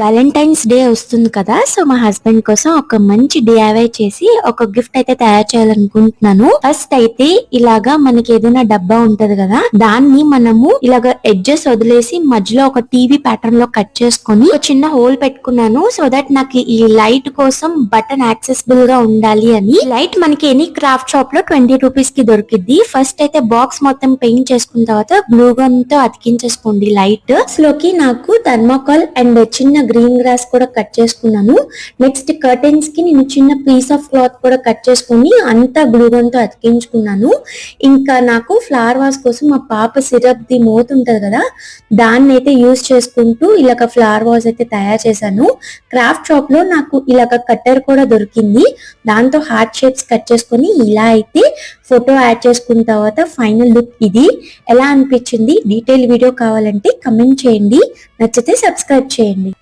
Valentine's day వస్తుంది కదా so మా హస్బెండ్ కోసం ఒక మంచి డిఐవై చేసి ఒక గిఫ్ట్ అయితే తయారు చేయాలనుకుంటున్నాను. ఫస్ట్ అయితే ఇలాగా మనకి ఏదైనా డబ్బా ఉంటది కదా దాన్ని మనము ఇలాగ ఎడ్జెస్ వదిలేసి మధ్యలో ఒక టీవీ ప్యాటర్న్లో కట్ చేసుకొని ఒక చిన్న హోల్ పెట్టుకున్నాను సో దట్ నాకు ఈ లైట్ కోసం బటన్ యాక్సెసిబుల్గా ఉండాలి అని. లైట్ మనకి ఎనీ క్రాఫ్ట్ షాప్లో ట్వంటీ రూపీస్కి దొరికిద్ది. ఫస్ట్ అయితే బాక్స్ మొత్తం పెయింట్ చేసుకున్న తర్వాత గ్లూ గన్తో అతికించేసుకోండి లైట్లోకి నాకు థర్మాకోల్ అండ్ చిన్న గ్రీన్ గ్రాస్ కూడా కట్ చేసుకున్నాను. నెక్స్ట్ కర్టెన్స్కి నేను చిన్న పీస్ ఆఫ్ క్లాత్ కూడా కట్ చేసుకుని అంతా గ్లూగన్తో అతికించుకున్నాను. ఇంకా నాకు ఫ్లవర్ వాస్ కోసం మా పాప సిరప్ ది మూత ఉంటుంది కదా దాన్ని అయితే యూజ్ చేసుకుంటూ ఇలాగ ఫ్లవర్ వాస్ అయితే తయారు చేశాను. క్రాఫ్ట్ షాప్లో నాకు ఇలాగ కట్టర్ కూడా దొరికింది. దాంతో హార్ట్ షేప్స్ కట్ చేసుకొని ఇలా అయితే ఫోటో యాడ్ చేసుకున్న తర్వాత ఫైనల్ లుక్ ఇది. ఎలా అనిపించింది? డీటెయిల్ వీడియో కావాలంటే కమెంట్ చేయండి. నచ్చితే సబ్స్క్రైబ్ చేయండి.